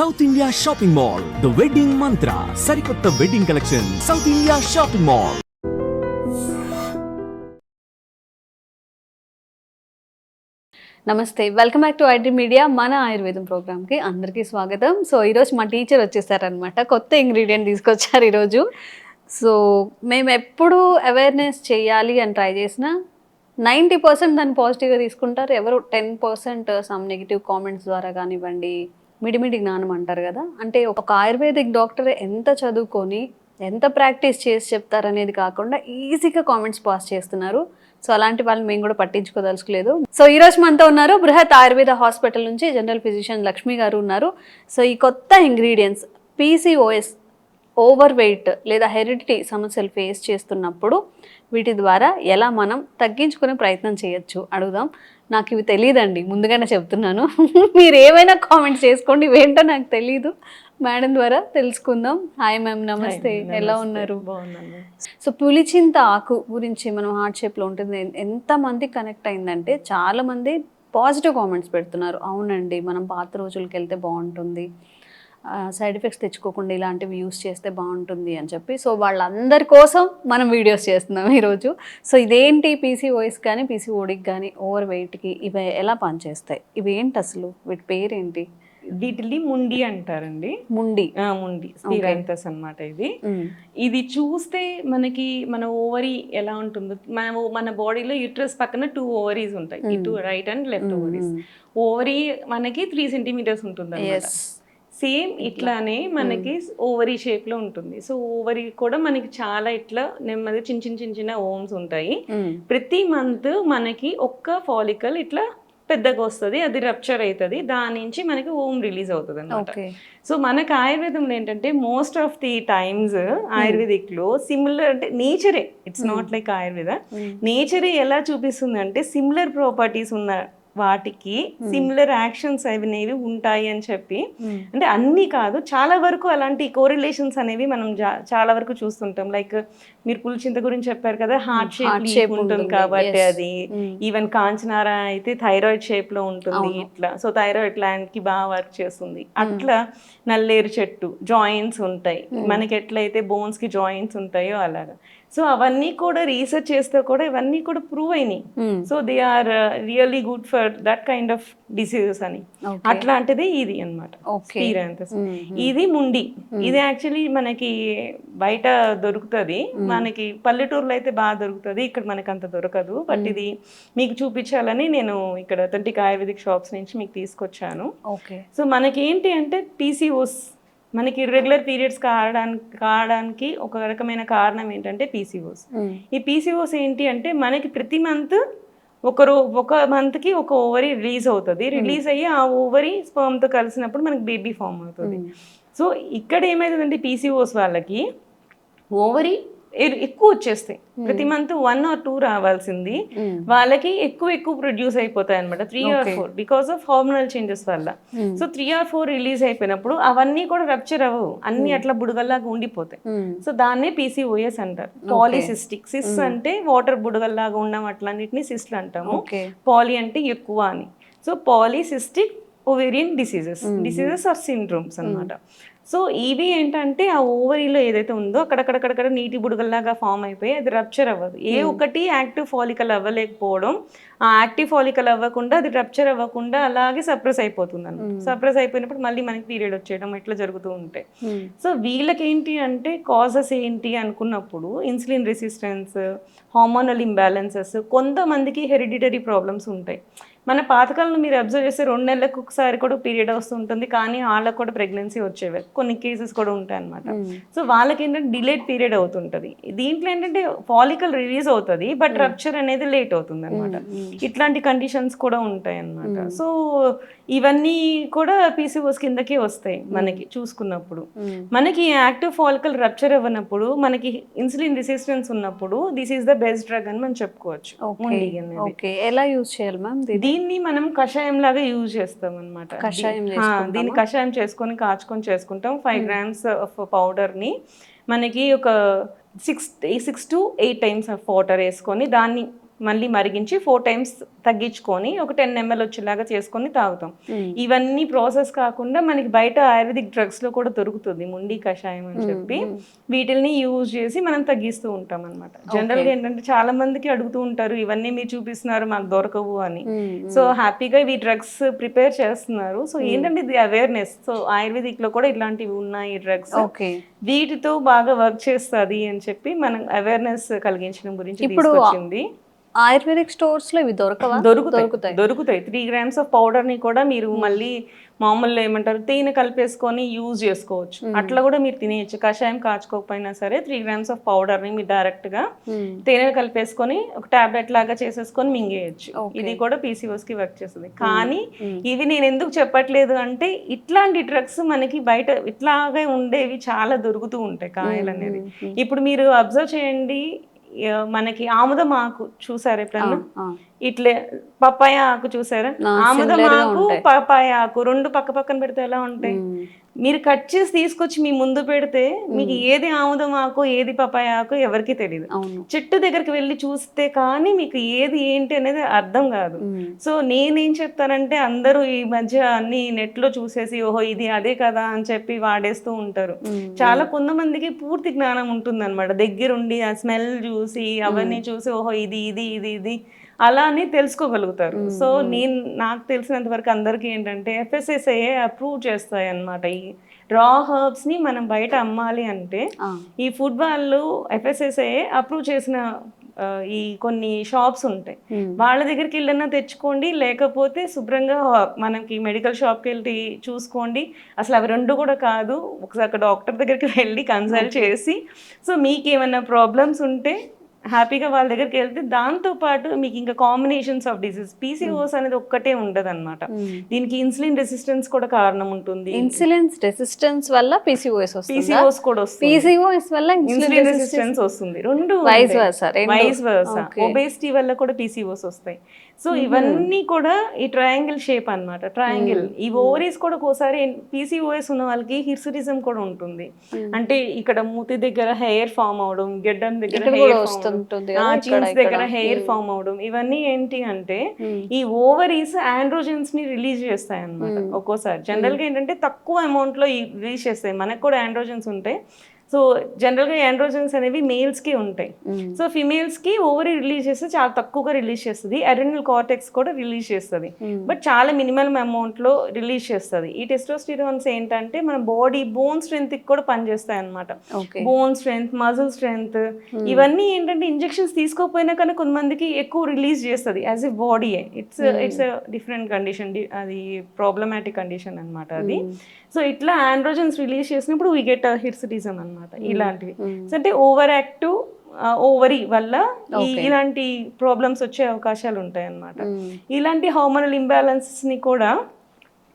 South India shopping mall the wedding Mantra సరికొత్త wedding collection South India shopping mall namaste welcome back to iDream media మన ఆయుర్వేదం ప్రోగ్రామ్కి అందరికీ స్వాగతం. So ఈరోజు మా టీచర్ వచ్చేసారనమాట కొత్త ఇంగ్రీడియంట్ తీసుకొచ్చారు ఈరోజు. సో మేము ఎప్పుడు అవేర్నెస్ చేయాలి అని ట్రై చేసినా నైంటీ పర్సెంట్ దాన్ని పాజిటివ్గా తీసుకుంటారు. ఎవరు ten percent some negative comments ద్వారా కానివ్వండి మిడిమిడి జ్ఞానం అంటారు కదా. అంటే ఒక ఆయుర్వేదిక్ డాక్టర్ ఎంత చదువుకొని ఎంత ప్రాక్టీస్ చేసి చెప్తారనేది కాకుండా ఈజీగా కామెంట్స్ పాస్ చేస్తున్నారు. సో అలాంటి వాళ్ళని మేము కూడా పట్టించుకోదలుచుకోలేదు. సో ఈ రోజు మనతో ఉన్నారు బృహత్ ఆయుర్వేద హాస్పిటల్ నుంచి జనరల్ ఫిజిషియన్ లక్ష్మి గారు ఉన్నారు. సో ఈ కొత్త ఇంగ్రీడియంట్స్ పీసీఓఎస్ ఓవర్ వెయిట్ లేదా హెరిడిటీ సమస్యలు ఫేస్ చేస్తున్నప్పుడు వీటి ద్వారా ఎలా మనం తగ్గించుకునే ప్రయత్నం చేయొచ్చు? అడుగుదాం. నాకు ఇవి తెలియదండి ముందుగానే చెప్తున్నాను. మీరు ఏమైనా కామెంట్స్ చేసుకోండి ఇవేంటో నాకు తెలియదు మేడం ద్వారా తెలుసుకుందాం. హాయ్ మ్యామ్ నమస్తే. ఎలా ఉన్నారు? బాగున్నాను. సో పులిచింత ఆకు గురించి మనం హార్ట్ షేప్లో ఉంటుంది ఎంతమంది కనెక్ట్ అయిందంటే చాలామంది పాజిటివ్ కామెంట్స్ పెడుతున్నారు. అవునండి మనం పాత రోజులకి వెళ్తే బాగుంటుంది. సైడ్ ఎఫెక్ట్స్ తెచ్చుకోకుండా ఇలాంటివి యూస్ చేస్తే బాగుంటుంది అని చెప్పి. సో వాళ్ళందరి కోసం మనం వీడియోస్ చేస్తున్నాం ఈరోజు సో ఇదేంటి పీసీఓఎస్ కానీ పీసీఓడికి కానీ ఓవర్ వెయిట్కి ఇవి ఎలా పనిచేస్తాయి? ఇవి ఏంటి అసలు? వీటి పేరేంటి? వీటిని ముండి అంటారండి. ముండి. ముండి. స్పీరాంతస్ అన్నమాట ఇది. ఇది చూస్తే మనకి మన ఓవరీ ఎలా ఉంటుందో మన మన బాడీలో యూట్రస్ పక్కన టూ ఓవరీస్ ఉంటాయి. ఇటు right and left ovaries ovary మనకి త్రీ సెంటీమీటర్స్ ఉంటుంది సేమ్ ఇట్లానే మనకి ఓవరీ షేప్లో ఉంటుంది. సో ఓవరీ కూడా మనకి చాలా ఇట్లా నెమ్మది చిన్న చిన్న చిన్న చిన్న ఓమ్స్ ఉంటాయి. ప్రతి మంత్ మనకి ఒక్క ఫాలికల్ ఇట్లా పెద్దగా వస్తుంది అది రప్చర్ అవుతుంది దాని నుంచి మనకి ఓమ్ రిలీజ్ అవుతుంది అనమాట సో మనకి ఆయుర్వేదంలో ఏంటంటే మోస్ట్ ఆఫ్ ది టైమ్స్ ఆయుర్వేదిక్లో సిమిలర్ అంటే నేచరే ఇట్స్ నాట్ లైక్ ఆయుర్వేద. నేచరే ఎలా చూపిస్తుంది అంటే సిమిలర్ ప్రాపర్టీస్ ఉన్న వాటికి సిమిలర్ యాక్షన్స్ అనేవి ఉంటాయి అని చెప్పి. అంటే అన్నీ కాదు చాలా వరకు అలాంటి కోరిలేషన్స్ అనేవి మనం చాలా వరకు చూస్తుంటాం. లైక్ మీరు పులిచింత గురించి చెప్పారు కదా హార్ట్ షేప్ shape ఉంటుంది కాబట్టి. అది. ఈవెన్ కాంచనారా అయితే థైరాయిడ్ షేప్లో ఉంటుంది. ఇట్లా. సో థైరాయిడ్ గ్లాండ్కి బాగా వర్క్ చేస్తుంది. అట్లా నల్లేరు చెట్టు జాయింట్స్ ఉంటాయి. మనకి ఎట్లయితే బోన్స్కి జాయింట్స్ ఉంటాయో అలాగా. సో అవన్నీ కూడా రీసెర్చ్ చేస్తే కూడా ఇవన్నీ కూడా ప్రూవ్ అయినాయి. So they are really good for that kind of diseases అని. అట్లాంటిది ఇది అనమాట Okay. ఇది ముండి. ఇది యాక్చువల్లీ మనకి బయట దొరుకుతుంది. మనకి పల్లెటూరులో అయితే బాగా దొరుకుతుంది. ఇక్కడ మనకి అంత దొరకదు. బట్ ఇది మీకు చూపించాలని నేను ఇక్కడ అథెంటిక్ ఆయుర్వేదిక్ షాప్స్ నుంచి మీకు తీసుకొచ్చాను. సో మనకి ఏంటి అంటే పీసీఓస్ మనకి ఇర్రెగ్యులర్ పీరియడ్స్ కావడానికి కావడానికి ఒక రకమైన కారణం ఏంటంటే పీసీఓస్ ఈ పీసీఓస్ ఏంటి అంటే మనకి ప్రతి మంత్ ఒక రో ఒక మంత్కి ఒక ఓవరీ రిలీజ్ అవుతుంది. రిలీజ్ అయ్యి ఆ ఓవరీ స్పర్మ్తో కలిసినప్పుడు మనకి బేబీ ఫామ్ అవుతుంది. సో ఇక్కడ ఏమవుతుందంటే పీసీఓస్ వాళ్ళకి ఓవరీ ఎక్కువ వచ్చేస్తాయి. ప్రతి మంత్ వన్ ఆర్ టూ రావాల్సింది. వాళ్ళకి ఎక్కువ ఎక్కువ ప్రొడ్యూస్ అయిపోతాయి అనమాట three or. Four because of hormonal changes వల్ల. So three or four release అయిపోయినప్పుడు అవన్నీ కూడా రప్చర్ అవ్వవు. అన్ని అట్లా బుడగల్లాగా ఉండిపోతాయి. సో దాన్నే పీసీఓఎస్ అంటారు. పాలిసిస్టిక్ సిస్ అంటే వాటర్ బుడగల్లాగా ఉన్న వాటిలన్నిటిని సిస్ట్లు అంటాము. పాలి అంటే ఎక్కువ అని. So polycystic ovarian diseases diseases or syndromes అన్నమాట. సో ఇవి ఏంటంటే ఆ ఓవరీలో ఏదైతే ఉందో అక్కడక్కడక్కడ నీటి బుడగల్లాగా ఫామ్ అయిపోయి అది రప్చర్ అవ్వదు. ఏ ఒకటి యాక్టివ్ ఫాలికల్ అవ్వలేకపోవడం ఆ యాక్టివ్ ఫాలికల్ అవ్వకుండా అది రప్చర్ అవ్వకుండా అలాగే సప్రెస్ అయిపోతుంది అనమాట సప్రెస్ అయిపోయినప్పుడు మళ్ళీ మనకి పీరియడ్ వచ్చేయడం ఇట్లా జరుగుతూ ఉంటాయి సో వీళ్ళకి ఏంటి అంటే కాజెస్ ఏంటి అనుకున్నప్పుడు ఇన్సులిన్ రెసిస్టెన్స్ హార్మోనల్ ఇంబ్యాలెన్సెస్ కొంతమందికి హెరిడిటరీ ప్రాబ్లమ్స్ ఉంటాయి. మన పాతకాలంలో మీరు అబ్జర్వ్ చేస్తే రెండు నెలలకు ఒకసారి కూడా పీరియడ్ వస్తుంటుంది కానీ వాళ్ళకు కూడా ప్రెగ్నెన్సీ వచ్చేవి. కొన్ని కేసెస్ కూడా ఉంటాయి అనమాట సో వాళ్ళకి ఏంటంటే డిలేడ్ పీరియడ్ అవుతుంటుంది. దీంట్లో ఏంటంటే ఫాలికల్ రిలీజ్ అవుతుంది బట్ రప్చర్ అనేది లేట్ అవుతుంది అనమాట ఇట్లాంటి కండిషన్స్ కూడా ఉంటాయి అన్నమాట సో ఇవన్నీ కూడా పీసీఓస్ కిందకే వస్తాయి మనకి చూసుకున్నప్పుడు. మనకి యాక్టివ్ ఫాలికల్ రప్చర్ అవ్వనప్పుడు మనకి ఇన్సులిన్ రెసిస్టెన్స్ ఉన్నప్పుడు this is the best drug అని మనం చెప్పుకోవచ్చు. ఎలా యూజ్ చేయాలి మ్యామ్ దీన్ని మనం కషాయం లాగా యూజ్ చేస్తాం అనమాట కషాయం దీన్ని కషాయం చేసుకొని కాచుకొని చేసుకుంటాం. ఫైవ్ గ్రామ్స్ ఆఫ్ పౌడర్ని మనకి ఒక six six to eight times of water వేసుకొని దాన్ని మళ్ళీ మరిగించి ఫోర్ టైమ్స్ తగ్గించుకొని ఒక టెన్ ఎంఎల్ వచ్చేలాగా చేసుకొని తాగుతాం. ఇవన్నీ ప్రాసెస్ కాకుండా మనకి బయట ఆయుర్వేదిక్ డ్రగ్స్లో కూడా దొరుకుతుంది. ముండి కషాయం అని చెప్పి వీటిల్ని యూజ్ చేసి మనం తగ్గిస్తూ ఉంటాం అనమాట జనరల్గా ఏంటంటే చాలా మందికి అడుగుతూ ఉంటారు ఇవన్నీ మీరు చూపిస్తున్నారు మాకు దొరకవు అని. సో హ్యాపీగా ఈ డ్రగ్స్ ప్రిపేర్ చేస్తున్నారు. సో ఏంటంటే ఇది అవేర్నెస్ సో ఆయుర్వేదిక్లో కూడా ఇట్లాంటివి ఉన్నాయి డ్రగ్స్ వీటితో బాగా వర్క్ చేస్తుంది అని చెప్పి మనం అవేర్నెస్ కలిగించడం గురించి ఇప్పుడు తీసుకొచ్చింది. ఆయుర్వేదిక్ స్టోర్స్లో ఇవి దొరకవా? దొరుకుతాయి. దొరుకుతాయి. త్రీ గ్రామ్స్ ఆఫ్ పౌడర్ని కూడా మీరు మళ్ళీ మామూలు ఏమంటారు తేనె కలిపేసుకొని యూజ్ చేసుకోవచ్చు. అట్లా కూడా మీరు తినేయచ్చు. కషాయం కాచుకోకపోయినా సరే త్రీ గ్రామ్స్ ఆఫ్ పౌడర్ని మీరు డైరెక్ట్గా మ్మ్. తేనె కలిపేసుకొని ఒక టాబ్లెట్ లాగా చేసేసుకొని మింగేయచ్చు. ఇది కూడా పీసీఓస్కి వర్క్ చేస్తుంది. కానీ ఇవి నేను ఎందుకు చెప్పట్లేదు అంటే ఇట్లాంటి డ్రగ్స్ మనకి బయట ఇట్లాగే ఉండేవి చాలా దొరుకుతూ ఉంటాయి కాయలు అనేది ఇప్పుడు మీరు అబ్జర్వ్ చేయండి మనకి ఆముదం ఆకు చూసారు ఎప్పుడన్నా ఇట్లే పప్పాయ ఆకు చూసారా ఆముదం ఆకు. పప్పాయ ఆకు రెండు పక్క పక్కన పెడితే ఎలా ఉంటాయి. మీరు కట్ చేసి తీసుకొచ్చి మీ ముందు పెడితే మీకు ఏది ఆముదం ఆకు ఏది పప్పాయ ఆకు ఎవరికి తెలియదు చెట్టు దగ్గరికి వెళ్ళి చూస్తే కానీ మీకు ఏది ఏంటి అనేది అర్థం కాదు. సో నేనేం చెప్తానంటే అందరూ ఈ మధ్య అన్ని నెట్లో చూసేసి ఓహో ఇది అదే కదా అని చెప్పి వాడేస్తూ ఉంటారు. చాలా కొంతమందికి పూర్తి జ్ఞానం ఉంటుంది అనమాట దగ్గరుండి ఆ స్మెల్ చూసి అవన్నీ చూసి ఓహో ఇది ఇది ఇది ఇది. అలా అని తెలుసుకోగలుగుతారు. సో నేను నాకు తెలిసినంత వరకు అందరికీ ఏంటంటే ఎఫ్ఎస్ఎస్ఐ అప్రూవ్ చేస్తాయి అన్నమాట ఈ రా హర్బ్స్ని మనం బయట అమ్మాలి అంటే. ఈ ఫుడ్ వాళ్ళు ఎఫ్ఎస్ఎస్ఐ అప్రూవ్ చేసిన ఈ కొన్ని షాప్స్ ఉంటాయి. వాళ్ళ దగ్గరికి వెళ్ళినా తెచ్చుకోండి లేకపోతే శుభ్రంగా మనకి మెడికల్ షాప్కి వెళ్ళి చూసుకోండి. అసలు అవి రెండు కూడా కాదు. ఒకసారి డాక్టర్ దగ్గరికి వెళ్ళి కన్సల్ట్ చేసి సో మీకు ఏమైనా ప్రాబ్లమ్స్ ఉంటే హ్యాపీగా వాళ్ళ దగ్గరికి వెళ్తే దాంతో పాటు మీకు ఇంకా కాంబినేషన్స్ ఆఫ్ డిసీజ్ పీసీఓస్ అనేది ఒక్కటే ఉండదు అనమాట మ్మ్. దీనికి ఇన్సులిన్ రెసిస్టెన్స్ కూడా కారణం ఉంటుంది. ఇన్సులిన్స్ రెసిస్టెన్స్ వల్ల పీసీఓఎస్ పీసీఓస్ కూడా వస్తుంది. పీసీఓఎస్ వల్ల ఇన్సులిన్ ఇన్సులిన్ రెసిస్టెన్స్ వస్తుంది. రెండు రెండు. Vice versa. ఒబేసిటీ వల్ల కూడా పీసీఓస్ వస్తాయి. సో ఇవన్నీ కూడా ఈ ట్రయాంగిల్ షేప్ అన్నమాట. ట్రయాంగిల్ ఈ ఓవరీస్ కూడా ఒక్కోసారి పీసీఓఎస్ ఉన్న వాళ్ళకి హిర్సుటిజం కూడా ఉంటుంది. అంటే ఇక్కడ మూతి దగ్గర హెయిర్ ఫామ్ అవడం గెడ్డం దగ్గర హెయిర్ చిన్స్ దగ్గర. హెయిర్ ఫామ్ అవడం ఇవన్నీ ఏంటి అంటే. ఈ ఓవరీస్ ఆండ్రోజెన్స్ని రిలీజ్ చేస్తాయి అన్నమాట ఒక్కోసారి. జనరల్గా ఏంటంటే తక్కువ అమౌంట్లో రిలీజ్ చేస్తాయి. మనకు కూడా ఆండ్రోజెన్స్ ఉంటాయి సో జనరల్గా ఆండ్రోజెన్స్ అనేవి మేల్స్కి ఉంటాయి. సో ఫిమేల్స్కి ఓవరీ రిలీజ్ చేస్తే చాలా తక్కువగా రిలీజ్ చేస్తుంది. అడ్రినల్ కార్టెక్స్ కూడా రిలీజ్ చేస్తుంది. బట్ చాలా మినిమం అమౌంట్లో రిలీజ్ చేస్తుంది. ఈ టెస్టోస్టిరాన్స్ ఏంటంటే మన బాడీ బోన్ స్ట్రెంత్కి కూడా పనిచేస్తాయి అన్నమాట. Okay. Bone strength muscle strength ఇవన్నీ ఏంటంటే ఇంజెక్షన్స్ తీసుకోకపోయినా కానీ కొంతమందికి ఎక్కువ రిలీజ్ చేస్తుంది as a body it's it's different condition అది ప్రాబ్లమాటిక్ కండిషన్ అన్నమాట అది. సో ఇట్లా ఆండ్రోజన్స్ రిలీజ్ చేసినప్పుడు వీ గెట్ హిర్సిటిజం అన్నమాట. ఇలాంటివి. అంటే ఓవర్ యాక్టివ్ ఓవరీ వల్ల ఇలాంటి ప్రాబ్లమ్స్ వచ్చే అవకాశాలు ఉంటాయి అన్నమాట. ఇలాంటి హార్మోనల్ ఇంబ్యాలెన్సెస్ని కూడా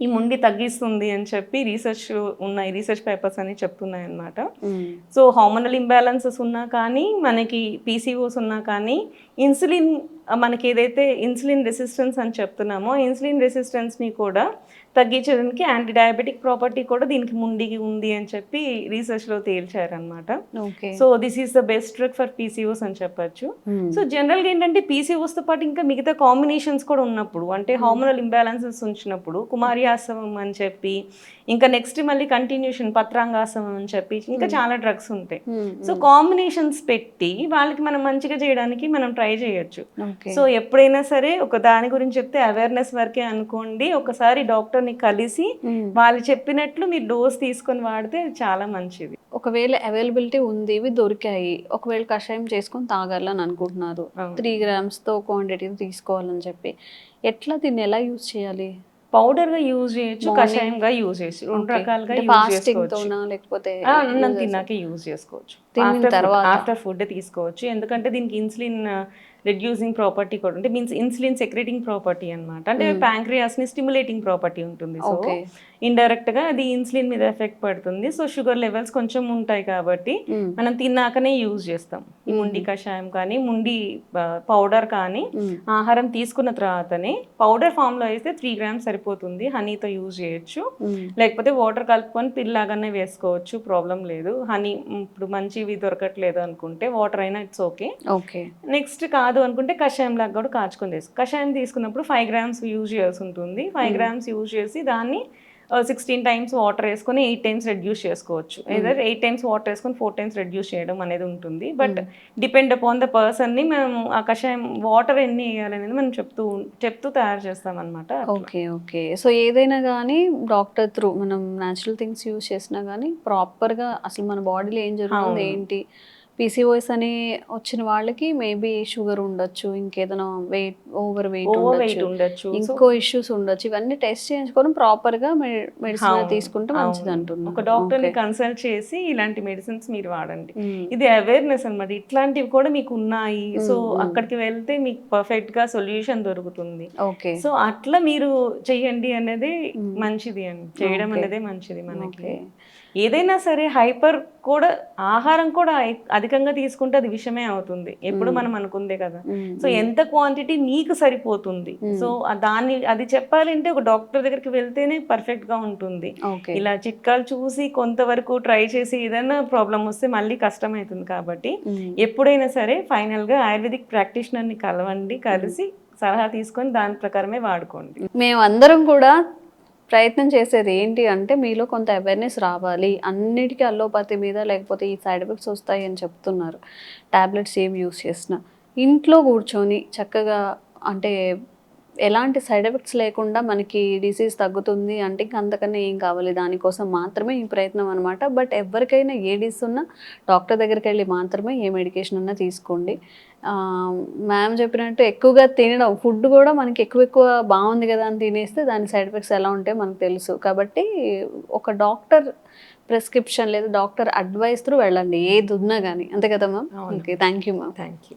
ఈ ముండి తగ్గిస్తుంది అని చెప్పి రీసెర్చ్ ఉన్నాయి రీసెర్చ్ పేపర్స్ అని చెప్తున్నాయి అన్నమాట మ్మ్. సో హార్మోనల్ ఇంబ్యాలెన్సెస్ ఉన్నా కానీ మనకి పీసీఓస్ ఉన్నా కానీ ఇన్సులిన్ మనకి ఏదైతే ఇన్సులిన్ రెసిస్టెన్స్ అని చెప్తున్నామో ఇన్సులిన్ రెసిస్టెన్స్ని కూడా తగ్గించడానికి యాంటీ డయాబెటిక్ ప్రాపర్టీ కూడా దీనికి ముండికి ఉంది అని చెప్పి రీసెర్చ్లో తేల్చారనమాట so this is the best drug for PCOS అని చెప్పొచ్చు. మ్మ్. సో జనరల్గా ఏంటంటే PCOS తో పాటు ఇంకా మిగతా కాంబినేషన్స్ కూడా ఉన్నప్పుడు అంటే హార్మోనల్ ఇంబ్యాలెన్సెస్ ఉంచినప్పుడు కుమారియాసవం అని చెప్పి ఇంకా నెక్స్ట్ మళ్ళీ కంటిన్యూషన్ పత్రాంగాసవం అని చెప్పి ఇంకా చాలా డ్రగ్స్ ఉంటాయి. సో కాంబినేషన్స్ పెట్టి వాళ్ళకి మనం మంచిగా చేయడానికి మనం ట్రై చేయొచ్చు. సో ఎప్పుడైనా సరే ఒక దాని గురించి చెప్తే అవేర్నెస్ వరకే అనుకోండి. ఒకసారి డాక్టర్ని కలిసి మ్మ్. వాళ్ళు చెప్పినట్లు మీరు డోస్ తీసుకొని వాడితే చాలా మంచిది. ఒకవేళ అవైలబిలిటీ ఉంది ఇవి దొరికాయి. ఒకవేళ కషాయం చేసుకొని తాగాలని అనుకుంటున్నారు. త్రీ గ్రామ్స్తో క్వాంటిటీ తీసుకోవాలని చెప్పి. ఎట్లా దీన్ని ఎలా యూజ్ చేయాలి? పౌడర్గా యూజ్ చేయొచ్చు Morning. కషాయంగా యూజ్ చేయొచ్చు రెండు. రకాలుగా యూజ్ చేసుకోవచ్చు లేకపోతే అన్నం తిన్నాక యూజ్ చేసుకోవచ్చు? ఆఫ్టర్ ఫుడ్ తీసుకోవచ్చు ఎందుకంటే దీనికి ఇన్సులిన్ రెడ్యూసింగ్ ప్రాపర్టీ కూడా అంటే మీన్స్ ఇన్సులిన్ సెక్రేటింగ్ ప్రాపర్టీ అన్నమాట అంటే. ప్యాంక్రియాస్ని స్టిమ్యులేటింగ్ ప్రాపర్టీ ఉంటుంది సో. ఇండైరెక్ట్గా అది ఇన్సులిన్ మీద ఎఫెక్ట్ పడుతుంది. సో షుగర్ లెవెల్స్ కొంచెం ఉంటాయి కాబట్టి మ్మ్. మనం తిన్నాకనే యూజ్ చేస్తాం. ఈ ముండి కషాయం కానీ ముండి పౌడర్ కానీ మ్మ్. ఆహారం తీసుకున్న తర్వాతనే పౌడర్ ఫామ్లో అయితే త్రీ గ్రామ్స్ సరిపోతుంది. హనీతో యూజ్ చేయొచ్చు. లేకపోతే వాటర్ కలుపుకొని పిల్లాగానే వేసుకోవచ్చు. ప్రాబ్లం లేదు. హనీ ఇప్పుడు మంచివి దొరకట్లేదు అనుకుంటే వాటర్ అయినా ఇట్స్ ఓకే ఓకే నెక్స్ట్ కాదు అనుకుంటే కషాయం లాగా కూడా కాచుకొని తీసుకో కషాయం తీసుకున్నప్పుడు ఫైవ్ గ్రామ్స్ యూజ్ చేయాల్సి ఉంటుంది. ఫైవ్ గ్రామ్స్ యూజ్ చేసి దాన్ని సిక్స్టీన్ టైమ్స్ వాటర్ వేసుకొని ఎయిట్ టైమ్స్ రెడ్యూస్ చేసుకోవచ్చు. ఏదర్ ఎయిట్ టైమ్స్ వాటర్ వేసుకొని ఫోర్ టైమ్స్ రెడ్యూస్ చేయడం అనేది ఉంటుంది. బట్ డిపెండ్ అపాన్ ద పర్సన్ని మేము ఆ కషాయం వాటర్ ఎన్ని వేయాలనేది మనం చెప్తూ చెప్తూ తయారు చేస్తాం అనమాట ఓకే ఓకే. సో ఏదైనా కానీ డాక్టర్ త్రూ మనం న్యాచురల్ థింగ్స్ యూజ్ చేసినా కానీ ప్రాపర్గా అసలు మన బాడీలో ఏం జరుగుతుంది. ఏంటి? పీసీఓఎస్ అని వచ్చిన వాళ్ళకి మేబీ షుగర్ ఉండొచ్చు ఇంకేదైనా వెయిట్ ఓవర్ వెయిట్ ఉండొచ్చు ఇంకో ఇష్యూస్ ఉండొచ్చు. ఇవన్నీ టెస్ట్ చేయించుకొని ప్రాపర్గా మెడిసిన్ తీసుకుంటే మంచిది అవును. అంటున్నా ఒక డాక్టర్ని కన్సల్ట్ చేసి ఇలాంటి మెడిసిన్స్ మీరు వాడండి. ఇది అవేర్నెస్ అన్నమాట. ఇట్లాంటివి కూడా మీకు ఉన్నాయి. సో అక్కడికి వెళ్తే మీకు పర్ఫెక్ట్గా సొల్యూషన్ దొరుకుతుంది. ఓకే సో అట్లా మీరు చెయ్యండి అనేది మంచిది అండి. చేయడం. అనేదే మంచిది మనకి. ఏదైనా సరే హైపర్ కూడా ఆహారం కూడా అధికంగా తీసుకుంటే అది విషమే అవుతుంది. ఎప్పుడు మనం అనుకుందే కదా. సో ఎంత క్వాంటిటీ నీకు సరిపోతుంది. సో దాన్ని అది చెప్పాలంటే ఒక డాక్టర్ దగ్గరికి వెళ్తేనే పర్ఫెక్ట్గా ఉంటుంది. ఇలా చిట్కాలు చూసి కొంతవరకు ట్రై చేసి ఏదైనా ప్రాబ్లం వస్తే మళ్ళీ కష్టం అవుతుంది కాబట్టి ఎప్పుడైనా సరే ఫైనల్గా ఆయుర్వేదిక్ ప్రాక్టీషనర్ని కలవండి కలిసి సలహా తీసుకొని దాని ప్రకారమే వాడుకోండి. మేము అందరం కూడా ప్రయత్నం చేసేది ఏంటి అంటే మీలో కొంత అవేర్నెస్ రావాలి. అన్నిటికీ అల్లోపతి మీద లేకపోతే ఈ సైడ్ ఎఫెక్ట్స్ వస్తాయి అని చెప్తున్నారు. ట్యాబ్లెట్స్ ఏం యూస్ చేసినా. ఇంట్లో కూర్చొని చక్కగా అంటే ఎలాంటి సైడ్ ఎఫెక్ట్స్ లేకుండా మనకి డిసీజ్ తగ్గుతుంది అంటే ఇంక అంతకన్నా ఏం కావాలి? దానికోసం మాత్రమే ఈ ప్రయత్నం అనమాట బట్ ఎవరికైనా ఏ డిసీజ్ ఉన్నా డాక్టర్ దగ్గరికి వెళ్ళి మాత్రమే ఏ మెడికేషన్ ఉన్నా తీసుకోండి. మ్యామ్ చెప్పినట్టు ఎక్కువగా తినడం ఫుడ్ కూడా మనకి ఎక్కువ ఎక్కువ బాగుంది కదా అని తినేస్తే దాని సైడ్ ఎఫెక్ట్స్ ఎలా ఉంటాయో మనకు తెలుసు. కాబట్టి ఒక డాక్టర్ ప్రిస్క్రిప్షన్ లేదా డాక్టర్ అడ్వైస్ త్రూ వెళ్ళండి. ఏది ఉన్నా కానీ అంతే కదా ma'am. Okay. Thank you ma'am. Thank you